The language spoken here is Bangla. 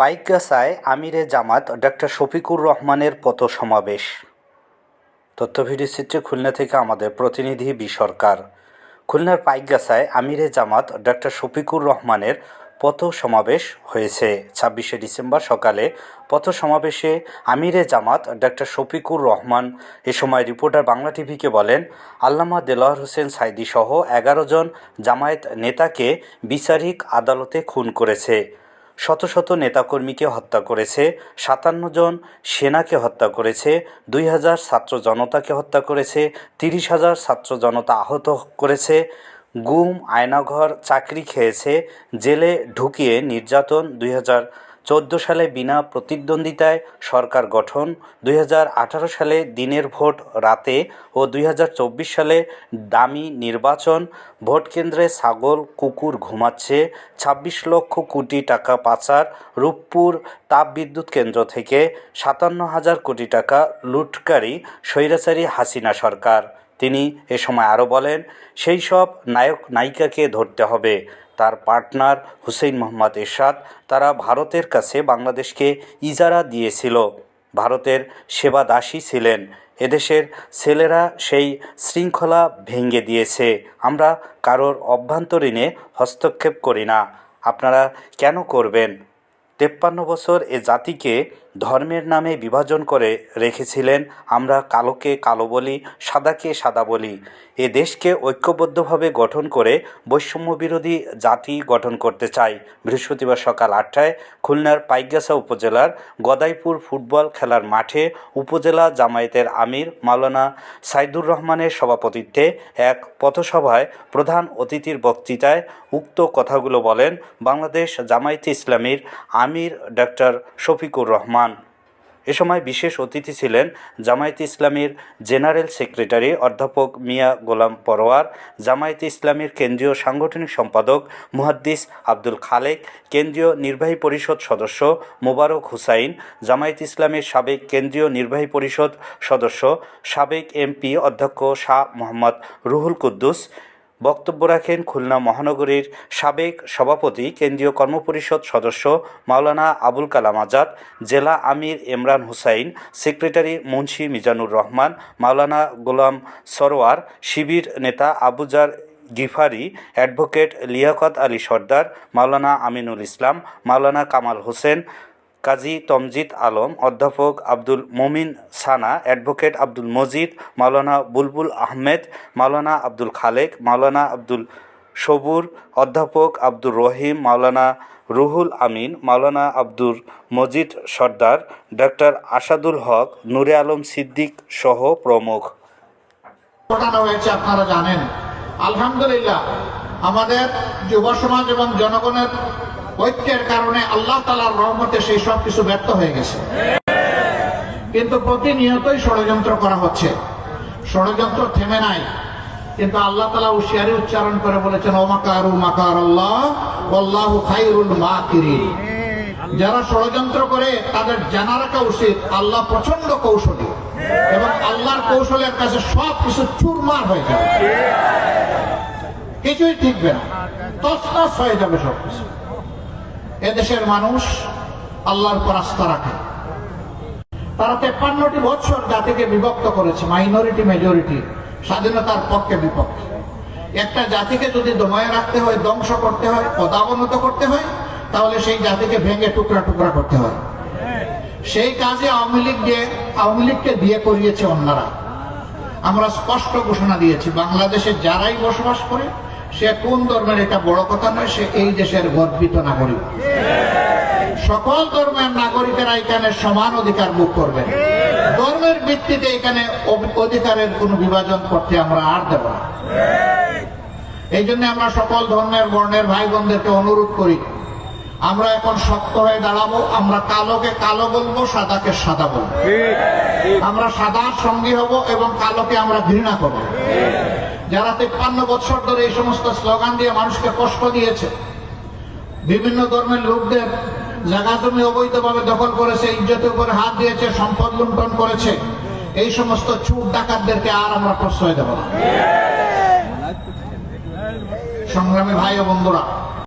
পাইকগাছায় আমিরে জামাত ডাক্তার শফিকুর রহমানের পথ সমাবেশ তথ্য ভিডিও চিত্রে খুলনা থেকে আমাদের প্রতিনিধি বি সরকার। খুলনার পাইকগাছায় আমিরে জামাত ডাক্তার শফিকুর রহমানের পথ সমাবেশ হয়েছে। ছাব্বিশে ডিসেম্বর সকালে পথ সমাবেশে আমিরে জামাত ডাক্তার শফিকুর রহমান, এ সময় রিপোর্টার বাংলা টিভিকে বলেন, আল্লামা দেলোয়ার হোসেন সাইদি সহ এগারো জন জামায়াত নেতাকে বিচারিক আদালতে খুন করেছে। শত শত নেতাকর্মীকে হত্যা করেছে, সাতান্ন জন সেনাকে হত্যা করেছে, দুই হাজার ছাত্র জনতাকে হত্যা করেছে, তিরিশ হাজার ছাত্র জনতা আহত করেছে, গুম আয়নাঘর চাকরি খেয়েছে, জেলে ঢুকিয়ে নির্যাতন দুই হাজার চোদ্দ সালে বিনা প্রতিদ্বন্দ্বিতায় সরকার গঠন, দুই হাজার আঠারো সালে দিনের ভোট রাতে ও দুই হাজার চব্বিশ সালে দামি নির্বাচন। ভোট কেন্দ্রে ছাগল, কুকুর ঘুমাচ্ছে, ছাব্বিশ লক্ষ কোটি টাকা পাচার রূপপুর তাপবিদ্যুৎ কেন্দ্র থেকে সাতান্ন হাজার কোটি টাকা লুটকারী স্বৈরাচারী হাসিনা সরকার। তিনি এ সময় আরও বলেন, সেই সব নায়ক নায়িকাকে ধরতে হবে। তার পার্টনার হুসেইন মোহাম্মদ এরশাদ তারা ভারতের কাছে বাংলাদেশকে ইজারা দিয়েছিল। ভারতের সেবা দাসী ছিলেন। এদেশের ছেলেরা সেই শৃঙ্খলা ভেঙে দিয়েছে। আমরা কারোর অভ্যন্তরীণে হস্তক্ষেপ করি না। আপনারা কেন করবেন? তেপ্পান্ন বছর এ জাতিকে ধর্মের নামে বিভাজন করে রেখেছিলেন, আমরা কালোকে কালো বলি, সাদাকে সাদা বলি। এ দেশকে ঐক্যবদ্ধভাবে গঠন করে বৈষম্য বিরোধী জাতি গঠন করতে চাই। বৃহস্পতিবার সকাল আটটায় খুলনার পাইকগাছা উপজেলার গদাইপুর ফুটবল খেলার মাঠে উপজেলা জামায়াতের আমির মাওলানা সাইদুর রহমানের সভাপতিত্বে এক পথসভায় প্রধান অতিথির বক্তৃতায় উক্ত কথাগুলো বলেন বাংলাদেশ জামায়াতে ইসলামীর আমির ডক্টর শফিকুর রহমান। এ সময় বিশেষ অতিথি ছিলেন জামায়াতে ইসলামীর জেনারেল সেক্রেটারি অধ্যাপক মিয়া গোলাম পরোয়ার, জামায়াতে ইসলামীর কেন্দ্রীয় সাংগঠনিক সম্পাদক মুহাদ্দিস আব্দুল খালেক, কেন্দ্রীয় নির্বাহী পরিষদ সদস্য মোবারক হুসাইন, জামায়াত ইসলামের সাবেক কেন্দ্রীয় নির্বাহী পরিষদ সদস্য সাবেক এমপি অধ্যক্ষ শাহ মোহাম্মদ রুহুল কুদ্দুস বক্তব্য রাখেন খুলনা মহানগরীর সাবেক সভাপতি, কেন্দ্রীয় কর্মপরিষদ সদস্য মাওলানা আবুল কালাম আজাদ, জেলা আমির ইমরান হুসাইন, সেক্রেটারি মুন্সি মিজানুর রহমান, মাওলানা গোলাম সরোয়ার, শিবির নেতা আবুজার গিফারি, অ্যাডভোকেট লিয়াকত আলী সর্দার, মাওলানা আমিনুল ইসলাম, মাওলানা কামাল হোসেন কাজী তমজিদ আলম, অধ্যাপক আব্দুল মমিন সানা, অ্যাডভোকেট আব্দুল মজিদ, মাওলানা বুলবুল আহমেদ, মাওলানা আব্দুল খালেক, মাওলানা আব্দুল সবুর, অধ্যাপক আব্দুর রহিম, মাওলানা রুহুল আমিন, মাওলানা আব্দুর মজিদ সর্দার, ডক্টর আসাদুল হক, নূরে আলম সিদ্দিক সহ প্রমুখ। হয়েছে, আপনারা জানেন। আলহামদুলিল্লাহ, আমাদের যুব সমাজ এবং জনগণের ঐক্যের কারণে আল্লাহ তালার রহমতে সেই সব কিছু ব্যর্থ হয়ে গেছে। কিন্তু প্রতিনিয়তই ষড়যন্ত্র করা হচ্ছে। ষড়যন্ত্র থেমে নাই। কিন্তু আল্লাহ তালা হুশিয়ারি উচ্চারণ করে বলেছেন যারা ষড়যন্ত্র করে, তাদের জানা রাখা উচিত, আল্লাহ প্রচণ্ড কৌশলী। এবং আল্লাহর কৌশলের কাছে সব কিছু চুরমার হয়ে যাবে। কিছুই ঠিকবে না। তসনস হয়ে যাবে সব কিছু এদেশের মানুষ আল্লাহর উপর আস্থা রাখে। তারা তেপ্পান্নটি বছর জাতিকে বিভক্ত করেছে মাইনরিটি মেজরিটি স্বাধীনতার পক্ষে বিপক্ষে। একটা জাতিকে যদি দমায় রাখতে হয়, ধ্বংস করতে হয়, পদাবনত করতে হয়, তাহলে সেই জাতিকে ভেঙে টুকরা টুকরা করতে হয়। সেই কাজে আওয়ামী লীগ দিয়ে আওয়ামী লীগকে দিয়ে করিয়েছে অন্যরা। আমরা স্পষ্ট ঘোষণা দিয়েছি, বাংলাদেশে যারাই বসবাস করে সে কোন ধর্মের এটা বড় কথা নয়, সে এই দেশের গর্বিত নাগরিক। সকল ধর্মের নাগরিকেরা এখানে সমান অধিকার ভোগ করবেন ধর্মের ভিত্তিতে এখানে অধিকারের কোনো বিভাজন করতে আমরা আর দেব না। এই জন্য আমরা সকল ধর্মের বর্ণের ভাই বোনদেরকে অনুরোধ করি, আমরা এখন শক্ত হয়ে দাঁড়াবো, আমরা কালোকে কালো বলব, সাদাকে সাদা বলব। আমরা সাদার সঙ্গী হব এবং কালোকে আমরা ঘৃণা করব। যারা তেপ্পান্ন বছর ধরে এই সমস্ত স্লোগান দিয়ে মানুষকে কষ্ট দিয়েছে, বিভিন্ন ধর্মের লোকদের জায়গা জমি অবৈধভাবে দখল করেছে, ইজ্জতের উপরে হাত দিয়েছে, সম্পদ লুণ্ঠন করেছে, এই সমস্ত চুর ডাকাতদেরকে আর আমরা প্রশ্রয় দেব না। সংগ্রামী ভাই ও বন্ধুরা